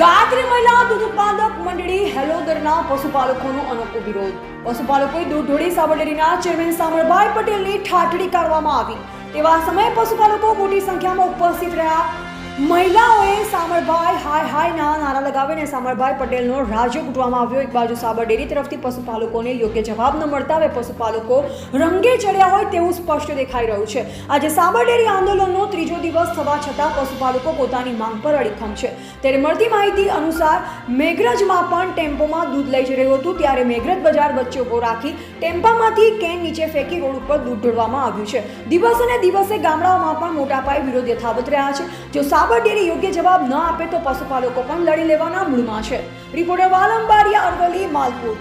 ગાયત્રી મહિલા દૂધ ઉત્પાદક મંડળી હેલોદરના પશુપાલકોનો અનોખો વિરોધ. પશુપાલકોએ દૂધ ઢોળી સાબરડેરીના ચેરમેન સામળભાઈ પટેલની ઠાઠડી કાઢવામાં આવી. તેવા સમયે પશુપાલકો મોટી સંખ્યામાં ઉપસ્થિત રહ્યા. મહિલાઓએ સામળભાઈ હાય હાય ના નારા લગાવીને સામળભાઈ પટેલનો રાજ્ય કૂટવામાં આવ્યો. એક બાજુ સાબરડેરી તરફથી પશુપાલકોને યોગ્ય જવાબ ન મળતા હવે પશુપાલકો રંગે ચડ્યા હોય તેવું સ્પષ્ટ દેખાઈ રહ્યું છે. આજે સાબરડેરી આંદોલનનો દિવસ થવા છતાં પશુપાલકો પોતાની માંગ પર અડીખમ છે. ત્યારે મળતી માહિતી અનુસાર, મેઘરજમાં પણ ટેમ્પોમાં દૂધ લઈ જઈ રહ્યું હતું, ત્યારે મેઘરજ બજાર વચ્ચે ઊભો રાખી ટેમ્પામાંથી કેન નીચે ફેંકી રોડ ઉપર દૂધ ઢોળવામાં આવ્યું છે. દિવસે ને દિવસે ગામડાઓમાં પણ મોટા પાયે વિરોધ યથાવત રહ્યા છે. જો સાબર ડેરી યોગ્ય જવાબ ન આપે તો પશુપાલકો પણ લડી લેવાના મૂળમાં છે. રિપોર્ટર વાલંબારિયા અરવલ્લી, માલપુર.